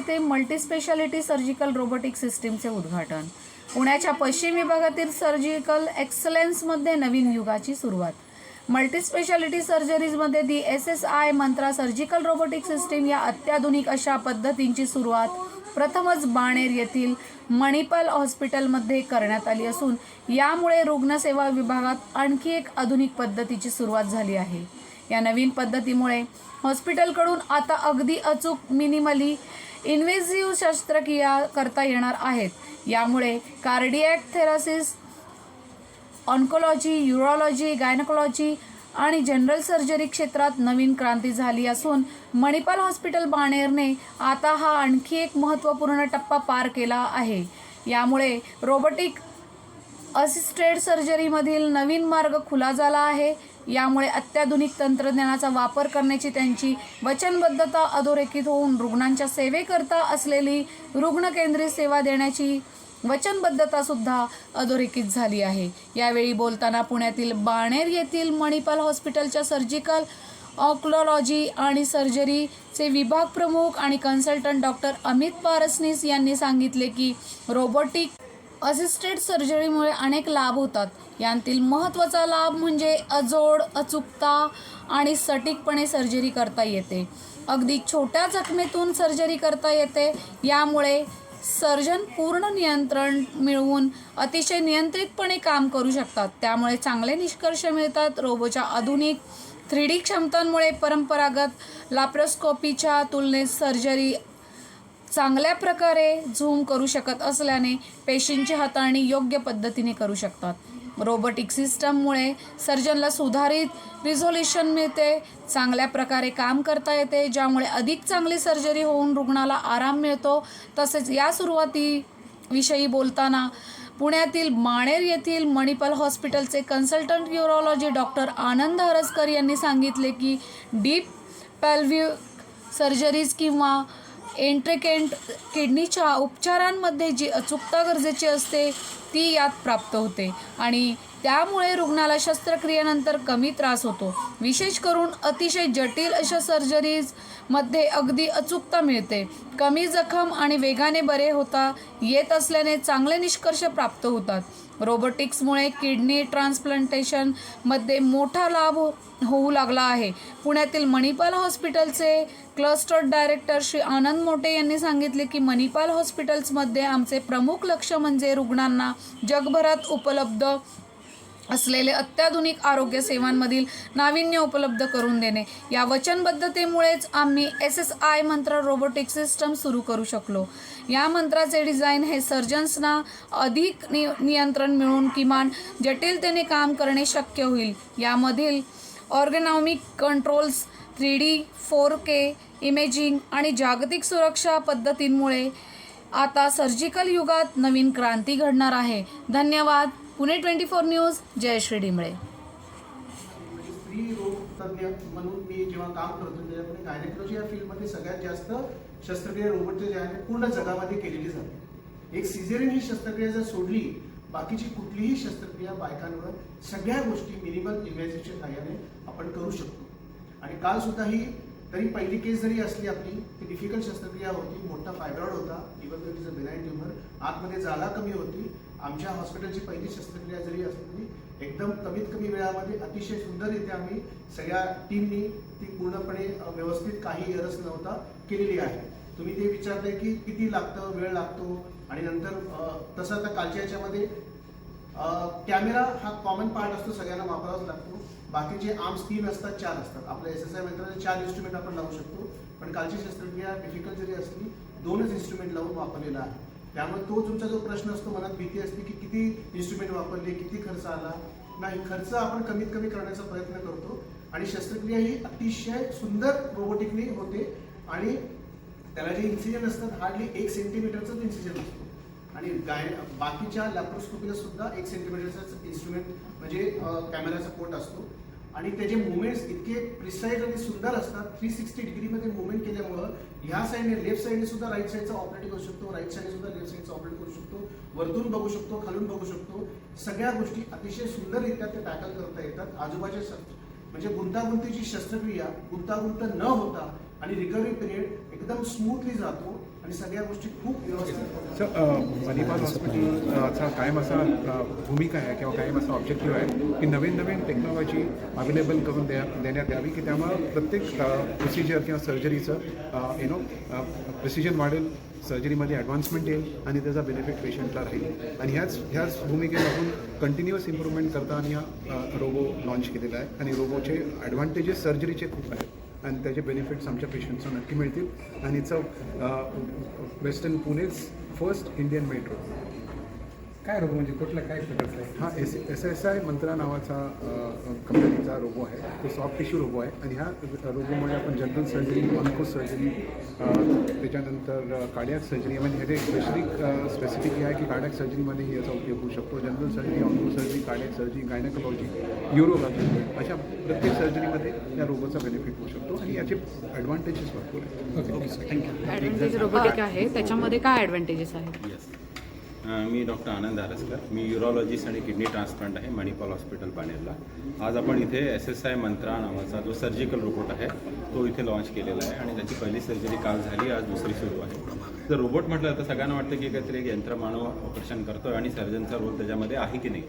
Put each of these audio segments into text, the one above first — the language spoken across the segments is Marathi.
येथे मल्टीस्पेशालिटी सर्जिकल रोबोटिक सिस्टीमचे उद्घाटन. पुण्याच्या पश्चिम विभागातील सर्जिकल एक्सलन्समध्ये नवीन युगाची सुरुवात. Multispeciality सर्जरीजमध्ये the S S I Mantra surgical robotic system या अत्याधुनिक अशा पद्धतींची सुरुवात प्रथमच बाणेर येथील मणिपाल हॉस्पिटलमध्ये करण्यात आली असून यामुळे रुग्णसेवा विभागात आणखी एक आधुनिक पद्धतीची सुरुवात झाली आहे. या नवीन पद्धतीमुळे हॉस्पिटलकडून आता अगदी अचूक मिनिमली इन्व्हेसिव्ह शस्त्रक्रिया करता येणार आहेत. यामुळे cardiac thoracic oncology urology gynaecology आणि जनरल सर्जरी क्षेत्रात नवीन क्रांती झाली असून मणिपाल हॉस्पिटल बाणेरने आता हा आणखी एक महत्त्वपूर्ण टप्पा पार केला आहे. यामुळे रोबोटिक असिस्टेड सर्जरीमधील नवीन मार्ग खुला झाला आहे. यामुळे अत्याधुनिक तंत्रज्ञानाचा वापर करण्याची त्यांची वचनबद्धता अधोरेखित होऊन रुग्णांच्या सेवेकरता असलेली रुग्णकेंद्रित सेवा देण्याची वचनबद्धता सुद्धा अधोरेखित झाली आहे. यावेळी बोलताना पुण्यातील बाणेर येथील मणिपाल हॉस्पिटलच्या सर्जिकल ऑक्लॉलॉजी आणि सर्जरीचे विभाग प्रमुख आणि कन्सल्टंट डॉक्टर अमित पारसनीस यांनी सांगितले की रोबोटिक असिस्टेड सर्जरीमुळे अनेक लाभ होतात. यांतील महत्त्वाचा लाभ म्हणजे अजोड अचूकता आणि सटीकपणे सर्जरी करता येते. अगदी छोट्या जखमेतून सर्जरी करता येते. यामुळे सर्जन पूर्ण नियंत्रण मिळवून अतिशय नियंत्रितपणे काम करू शकतात. त्यामुळे चांगले निष्कर्ष मिळतात. रोबोच्या आधुनिक थ्री डी क्षमतांमुळे परंपरागत लॅप्रोस्कोपीच्या तुलनेत सर्जरी चांगल्या प्रकारे झूम करू शकत असल्याने पेशींची हाताळणी योग्य पद्धतीने करू शकतात. रोबोटिक सिस्टममुळे सर्जनला सुधारित रिझोल्युशन मिळते चांगल्या प्रकारे काम करता येते ज्यामुळे अधिक चांगली सर्जरी होऊन रुग्णाला आराम मिळतो. तसेच या सुरुवातीविषयी बोलताना पुण्यातील माणेर येथील मणिपाल हॉस्पिटलचे consultant urology doctor Anand Haraskar यांनी सांगितले की डीप पॅल्व्ह्यू सर्जरीज किंवा एंट्रेकेंट किडनीच्या उपचारांमध्ये जी अचूकता गरजेची असते ती यात प्राप्त होते. आणि त्यामुळे रुग्णाला शस्त्रक्रियेनंतर कमी त्रास होतो. विशेष करून अतिशय जटिल अशा सर्जरीजमध्ये अगदी अचूकता मिळते. कमी जखम आणि वेगाने बरे होता येत असल्याने चांगले निष्कर्ष प्राप्त होतात. रोबोटिक्समुळे किडनी ट्रान्सप्लांटेशनमध्ये मोठा लाभ हो- होऊ लागला आहे. पुण्यातील मणिपाल हॉस्पिटलचे क्लस्टर डायरेक्टर श्री आनंद मोटे यांनी सांगितले की मणिपाल हॉस्पिटल्समध्ये आमचे प्रमुख लक्ष म्हणजे रुग्णांना जगभरात उपलब्ध असलेले अत्याधुनिक आरोग्य सेवांमधील नाविन्य उपलब्ध करून देणे. या वचनबद्धतेमुळेच आम्ही S S I Mantra robotic system सुरू करू शकलो. या मंत्राचे डिझाईन हे सर्जन्सना अधिक नि नियंत्रण मिळून किमान जटिलतेने काम करणे शक्य होईल. यामधील ergonomic controls three D four K imaging आणि जागतिक सुरक्षा पद्धतींमुळे आता सर्जिकल युगात नवीन क्रांती घडणार आहे. धन्यवाद. Pune twenty four news Jayashree Dimle स्त्री रोग तज्ञ म्हणून मी जेव्हा काम करतो त्याच्यामध्ये गायनेकोलॉजी या फील्डमध्ये सगळ्यात जास्त शस्त्रक्रिया रोबोटचे जे आहे पूर्ण जगामध्ये केलेली जाते एक सिझेरियन ही शस्त्रक्रिया जर सोडली बाकीची कुठलीही शस्त्रक्रिया बायकांवर सगळ्या गोष्टी मिनिमल इमॅजिनच्या सहाय्याने आपण करू शकतो. आणि काल सुद्धा ही तरी पहिली केस जरी असली आपली ती डिफिकल्ट शस्त्रक्रिया होती मोठा फायब्रॉइड होता even is a benign tumour आतमध्ये जागा कमी होती आमच्या हॉस्पिटलची पहिली शस्त्रक्रिया जरी असली एकदम कमीत कमी वेळामध्ये अतिशय सुंदररित्या आम्ही सगळ्या टीमनी ती पूर्णपणे व्यवस्थित काही गरज नव्हता केलेली आहे. तुम्ही ते विचारताय की किती लागतं वेळ लागतो? आणि नंतर तसं आता कालच्या याच्यामध्ये कॅमेरा हा कॉमन पार्ट असतो सगळ्यांना वापरावाच लागतो. बाकीचे आर्म्स तीन असतात चार असतात. आपल्या एस एस आय मंत्रालय चार इन्स्ट्रुमेंट आपण लावू शकतो. पण कालची शस्त्रक्रिया डिफिकल्ट जरी असली दोनच इन्स्ट्रुमेंट लावून वापरलेला आहे. त्यामुळे तो तुमचा जो प्रश्न असतो मनात भीती असते की किती इन्स्ट्रुमेंट वापरले किती खर्च आला? नाही खर्च आपण कमीत कमी करण्याचा प्रयत्न करतो. आणि शस्त्रक्रिया ही अतिशय सुंदर रोबोटिकली होते. आणि त्याला जे इन्सिजन असतात हार्डली एक सेंटीमीटरचाच इन्सिजन असतो. आणि गाय बाकीच्या लॅप्रोस्कोपीला सुद्धा एक सेंटीमीटरचाच इन्स्ट्रुमेंट म्हणजे कॅमेराचा पोर्ट असतो. आणि त्याचे मुवमेंट्स इतके प्रिसाईज आणि सुंदर असतात थ्री सिक्स्टी डिग्रीमध्ये मुवमेंट केल्यामुळं ह्या साईडने लेफ्ट साईडने सुद्धा राईट साईडचा ऑपरेट करू शकतो राईट साईडने सुद्धा लेफ्ट साईडचा ऑपरेट करू शकतो वरतून बघू शकतो खालून बघू शकतो. सगळ्या गोष्टी अतिशय सुंदररित्या ते टॅकल करता येतात आजूबाजूच्या शस्त्र. म्हणजे गुंतागुंतीची शस्त्रक्रिया गुंतागुंत न होता आणि रिकव्हरी पिरियड एकदम स्मूथली जातो. आणि सगळ्या गोष्टी खूप व्यवस्थित सर uh, मणिपाल हॉस्पिटलचा uh, कायम असा uh, भूमिका आहे किंवा कायम असा ऑब्जेक्टिव्ह आहे की नवीन नवीन टेक्नॉलॉजी अवेलेबल करून द्या देण्यात यावी की त्यामुळं प्रत्येक प्रोसिजर किंवा सर्जरीचं यु नो प्रिसिजन वाढेल सर्जरीमध्ये ॲडव्हान्समेंट येईल आणि त्याचा बेनिफिट पेशंटला राहील. आणि ह्याच ह्याच भूमिकेमधून कंटिन्युअस इम्प्रूव्हमेंट करता आणि हा रोबो लॉन्च केलेला आहे. आणि रोबोचे ॲडव्हान्टेजेस सर्जरीचे खूप आहेत. आणि त्याचे बेनिफिट्स आमच्या पेशंट्सना नक्की मिळतील. आणि it's western Pune's first Indian metro काय रोग म्हणजे कुठला काय प्रकारचा आहे? हा S S S I Mantra नावाचा कंपनीचा रोबो आहे. तो सॉफ्ट टिश्यू रोबो आहे. आणि ह्या रोबोमुळे आपण जनरल सर्जरी ऑन्को सर्जरी त्याच्यानंतर कार्डियाक सर्जरी म्हणजे ह्याचे स्पेसिफिक स्पेसिफिक हे आहे की कार्डियाक सर्जरीमध्येही याचा उपयोग होऊ शकतो. General surgery onco surgery cardiac surgery gynaecology urology अशा प्रत्येक सर्जरीमध्ये या रोबोचा बेनिफिट होऊ शकतो. आणि याचे ॲडव्हान्टेजेस भरपूर आहेत. ओके थँक्यू ॲडव्हान्टेज रोबोटिक आहे. त्याच्यामध्ये काय ॲडव्हान्टेजेस आहेत? येस मी डॉक्टर आनंद आरसकर. मी युरोलॉजिस्ट आणि किडनी ट्रान्सप्लांट आहे मणिपाल हॉस्पिटल बाणेरला आज आपण इथे एस एस आय मंत्रा नावाचा जो सर्जिकल रोबोट आहे तो इथे लॉन्च केलेला आहे आणि त्याची पहिली सर्जरी काल झाली आज दुसरी सुरू आहे. जर रोबोट म्हटलं तर सगळ्यांना वाटतं की काहीतरी एक यंत्रमानव ऑपरेशन करतोय आणि सर्जनचा रोल त्याच्यामध्ये आहे की नाही.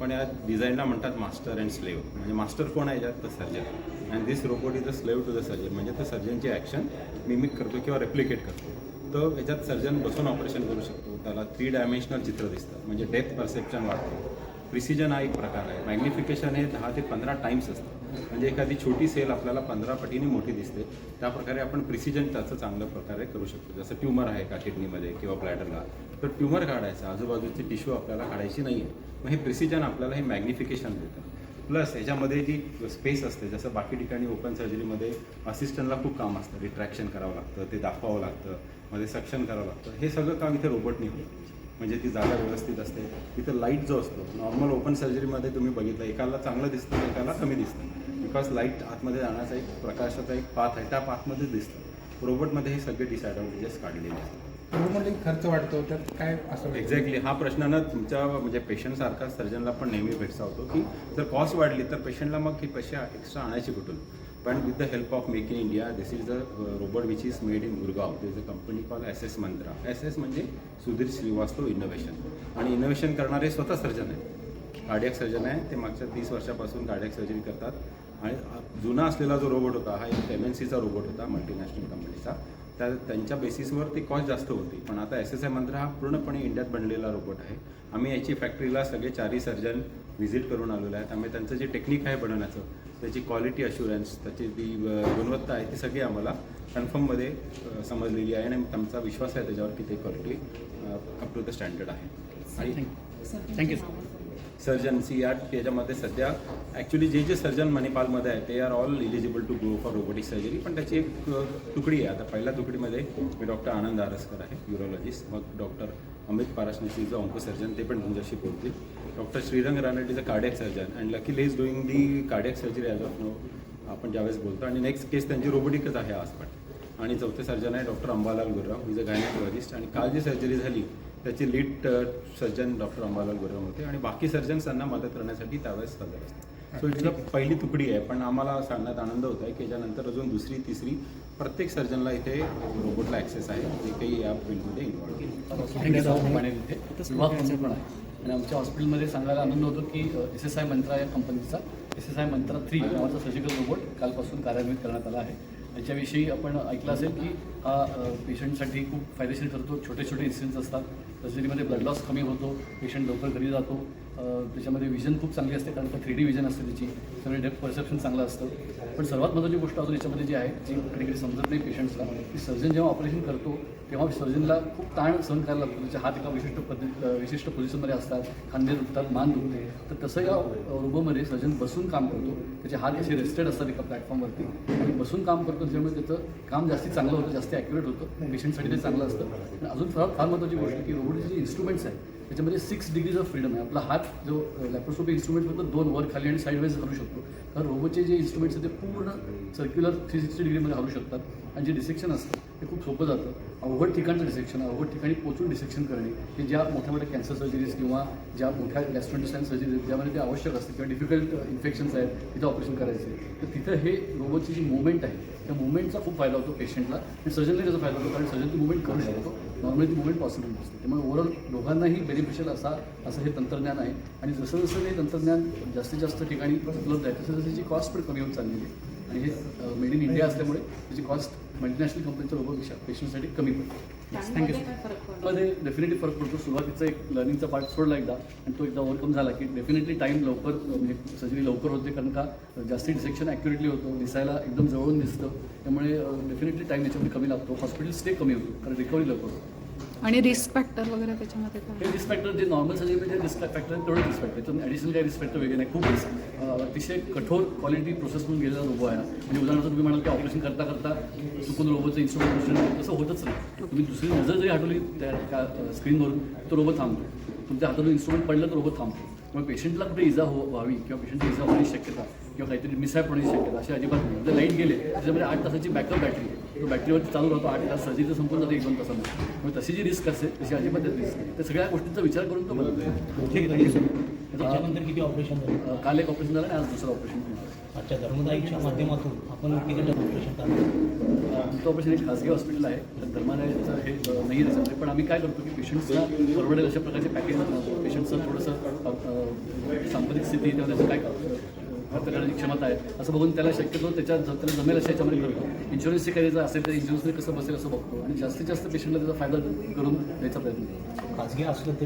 पण या डिझाईनला म्हणतात मास्टर अँड स्लेव म्हणजे मास्टर कोण आहे याच्यात? तर surgeon and this robot is a slave to the surgeon म्हणजे तो सर्जनची ॲक्शन मिमिक करतो किंवा रेप्लिकेट करतो तर याच्यात सर्जन बसून ऑपरेशन करू शकतो. त्याला थ्री डायमेन्शनल चित्र दिसतं. म्हणजे डेथ परसेप्शन वाढतं. प्रिसिजन हा एक प्रकार आहे. मॅग्निफिकेशन हे दहा ते पंधरा टाईम्स असतं. म्हणजे एखादी छोटी सेल आपल्याला पंधरा पटीने मोठी दिसते. त्या प्रकारे आपण प्रिसिजन त्याचं चांगल्या प्रकारे करू शकतो. जसं ट्युमर आहे का किडनीमध्ये किंवा ब्लॅडरला तर ट्युमर काढायचं. आजूबाजूची टिश्यू आपल्याला काढायची नाही आहे मग हे प्रिसिजन आपल्याला हे मॅग्निफिकेशन देतं. प्लस ह्याच्यामध्ये जी स्पेस असते जसं बाकी ठिकाणी ओपन सर्जरीमध्ये असिस्टंटला खूप काम असतं. रिट्रॅक्शन करावं लागतं ते दाखवावं लागतं मध्ये सक्शन करावं लागतं. हे सगळं काम इथे रोबोटनी होतं. म्हणजे ती जागा व्यवस्थित असते. तिथं लाइट जो असतो नॉर्मल ओपन सर्जरीमध्ये तुम्ही बघितलं एकाला चांगलं दिसतं एकाला कमी दिसतं. बिकॉज लाइट आतमध्ये जाण्याचा एक प्रकाशाचा एक पाथ आहे त्या पाथमध्येच दिसतं. रोबोटमध्ये हे सगळे डिसॲडव्हान्टेजेस काढलेले असतात. रोग खर्च वाढतो तर काय असं एक्झॅक्टली हा प्रश्न ना तुमच्या म्हणजे पेशंटसारखा सर्जनला पण नेहमी भेटसावतो की जर कॉस्ट वाढली तर पेशंटला मग हे पैसे एक्स्ट्रा आणायचे कुठून? पण with the help of make in India this is the robot which is made in Gurgaon this a company call S S Mantra S S म्हणजे सुधीर श्रीवास्तव इनोव्हेशन आणि इनोव्हेशन करणारे स्वतः सर्जन आहे कार्डियक सर्जन आहे. ते मागच्या तीस वर्षापासून कार्डियक सर्जरी करतात. आणि जुना असलेला जो रोबोट होता हा एक एम एन सीचा रोबोट होता मल्टीनॅशनल कंपनीचा त्या त्यांच्या बेसिसवर ती कॉस्ट जास्त होती. पण आता एस एस आय मंत्र हा पूर्णपणे इंडियात बनलेला रोबोट आहे. आम्ही याची फॅक्टरीला सगळे चारही सर्जन व्हिजिट करून आलेलो आहे त्यामुळे त्यांचं जे टेक्निक आहे बनवण्याचं त्याची क्वालिटी अशुरन्स त्याची जी गुणवत्ता आहे ती सगळी आम्हाला कन्फर्ममध्ये समजलेली आहे आणि आमचा विश्वास आहे त्याच्यावर की ते quality up to the standard आहे. आणि थँक्यू सर्जन सी या याच्यामध्ये सध्या ॲक्च्युली जे जे सर्जन मणिपालमध्ये आहे ते are all eligible to go for robotic surgery पण त्याची एक तुकडी आहे. आता पहिल्या तुकडीमध्ये मी डॉक्टर आनंद आरसकर आहे युरोलॉजिस्ट मग डॉक्टर अमित पाराशनेसी जो ऑन्को सर्जन ते पण तुमच्याशी बोलतील. Doctor Shrirang Ranat is a cardiac surgeon and luckily is doing the cardiac surgery as of now आपण ज्यावेळेस बोलतो. आणि नेक्स्ट केस त्यांची रोबोटिकच आहे आज पण. आणि चौथे सर्जन आहे doctor Ambalal Gurram. Is a gynaecologist आणि काल जी सर्जरी झाली त्याचे lead surgeon doctor Ambalal Gurram होते आणि बाकी सर्जन्स त्यांना मदत करण्यासाठी त्यावेळेस हजर असतात. सो इथलं पहिली तुकडी आहे पण आम्हाला सांगण्यात आनंद होत आहे की याच्यानंतर अजून दुसरी तिसरी प्रत्येक सर्जनला इथे रोबोटला ॲक्सेस आहे जे काही या फील्डमध्ये इन्व्हॉल्व पण आहे. आणि आमच्या हॉस्पिटलमध्ये सांगायला आनंद होतो की एस एस आय मंत्रा या कंपनीचा S S I Mantra three नावाचा सर्जिकल रोबोट कालपासून कार्यान्वित करण्यात आला आहे. याच्याविषयी आपण ऐकलं असेल की हा पेशंटसाठी खूप फायदेशीर ठरतो. छोटे छोटे इन्सिडेंट्स असतात. फॅसिलिटीमध्ये ब्लड लॉस कमी होतो पेशंट लवकर घरी जातो. त्याच्यामध्ये विजन खूप चांगली असते कारण का थ्री डी विजन असते त्याची. त्यामुळे डेप्थ परसेप्शन चांगलं असतं. पण सर्वात महत्त्वाची गोष्ट अजून याच्यामध्ये जी आहे जी कधी कधी समजत नाही पेशंट्सला की सर्जन जेव्हा ऑपरेशन करतो तेव्हा सर्जनला खूप ताण सहन करायला लागतो. त्याचे हात एका विशिष्ट पद्धत विशिष्ट पोझिशनमध्ये असतात खांदे दुखतात मान दुखते. तर तसं या रोबोमध्ये सर्जन बसून काम करतो. त्याचे हात असे रेस्टेड असतात एका प्लॅटफॉर्मवरती आणि बसून काम करतो त्याच्यामुळे त्याचं काम जास्ती चांगलं होतं जास्त ॲक्युरेट होतं. पेशंटसाठी ते चांगलं असतं. आणि अजून फार फार महत्त्वाची गोष्ट की रोबोटचे जे इन्स्ट्रुमेंट्स आहेत त्याच्यामध्ये सिक्स डिग्रीज ऑफ फ्रीडम आहे. आपला हात जो लॅप्रोस्कोपिक इन्स्ट्रुमेंट फक्त दोन वर खाली आणि साईड वाईज करू शकतो. कारण रोबोटचे जे इन्स्ट्रुमेंट्स आहेत ते पूर्ण सर्क्युलर थ्री सिक्स्टी डिग्रीमध्ये हलू शकतात. आणि जे डिसेक्शन असतं ते खूप सोपं जातं. अवघड ठिकाणचं डिसेक्शन अवघड ठिकाणी पोचून डिसेक्शन करणे हे ज्या मोठ्या मोठ्या कॅन्सर सर्जरीज किंवा ज्या मोठ्या गॅस्ट्रोंटिसाईन सर्जरीज ज्यामध्ये ते आवश्यक असतं किंवा डिफिकल्ट इन्फेक्शन्स आहेत तिथं ऑपरेशन करायचे. तर तिथं हे रोबोटची जी मुवमेंट आहे त्या मुवमेंटचा खूप फायदा होतो पेशंटला आणि सर्जनला त्याचा फायदा होतो कारण सर्जन ती मुवमेंट करू शकतो. नॉर्मली ती मुवमेंट पॉसिबल नसते. त्यामुळे ओव्हरऑल दोघांनाही बेनिफिशियल असा असं हे तंत्रज्ञान आहे. आणि जसं जसं हे तंत्रज्ञान जास्तीत जास्त ठिकाणी उपलब्ध आहे तसं जसं त्याची कॉस्ट पण कमी होत चाललेली आहे. आणि हे मेड इन इंडिया असल्यामुळे त्याची कॉस्ट मल्टीनॅशनल कंपनीच्या रोबोटपेक्षा पेशंटसाठी कमी पडते. थँक्यू मध्ये डेफिनेटली फरक पडतो? सुरुवातीचा एक लर्निंगचा पार्ट सोडला एकदा आणि तो एकदा ओव्हरकम झाला की डेफिनेटली टाईम लवकर म्हणजे सर्जरी लवकर होते कारण का जास्ती डिसेक्शन ॲक्युरेटली होतं दिसायला एकदम जवळून दिसतं. त्यामुळे डेफिनेटली टाईम याच्यामध्ये कमी लागतो. हॉस्पिटल स्टे कमी होतो कारण रिकव्हरी लवकर होतो. आणि रिस्क फॅक्टर वगैरे त्याच्यामध्ये काय? रिस्क फॅक्टर जे नॉर्मल सर्जरीमध्ये रिस्क फॅक्टर आहे तेवढं रिस्क फॅक्टर त्याच्यात ॲडिशनल काही रिस्क फॅक्टर वेगळे नाही. खूप अतिशय कठोर क्वालिटी प्रोसेस म्हणून गेलेला रोबो आहे म्हणजे उदाहरणार्थ तुम्ही म्हणाल की ऑपरेशन करता करता चुकून रोबोचं इन्स्ट्रुमेंट तसं होतच नाही. तुम्ही दुसरी नजर जरी हटवली त्या स्क्रीनवरून तो रोबो थांबतो. तुमच्या हातातून इन्स्ट्रुमेंट पडलं तर रोबो थांबतो. मग पेशंटला कुठे इजा हो व्हावी किंवा पेशंटची इजा होण्याची शक्यता किंवा काहीतरी मिसॅप होण्याची शक्यता अशी अजिबात नाही. जर लाइट गेले त्याच्यामध्ये आठ तासाची बॅकअप बॅटरी आहे. तो बॅटरीवरती चालू राहतो आठ तास सर्जरी तर संपून जाते एक दोन तासामध्ये त्यामुळे तशी जी रिस्क असते तशी अजिबात रिस्क त्या सगळ्या गोष्टींचा विचार करून तो त्याच्यानंतर किती ऑपरेशन काल एक ऑपरेशन झालं आणि आज दुसरं ऑपरेशन. अच्छा धर्मदायीच्या माध्यमातून आपण किती ऑपरेशन करतो आमचं ऑपरेशन एक खाजगी हॉस्पिटल आहे. तर धर्मालयाचं हे नाही त्याच्यामध्ये. पण आम्ही काय करतो की पेशंट्सला परवडेल अशा प्रकारचे पॅकेज बनवतो. पेशंटचं थोडंसं अं, सांपत्तिक स्थिती त्याचं काय खर्च करण्याची क्षमता आहे. असं बघून त्याला शक्यतो त्याच्या त्याला जमेल अशा याच्यामध्ये करतो इन्शुरन्सची करायचं असेल तर इन्शुरन्सने कसं बसेल असं बघतो. आणि जास्तीत जास्त पेशंटला त्याचा फायदा करून द्यायचा प्रयत्न करतो खाजगी असलं तर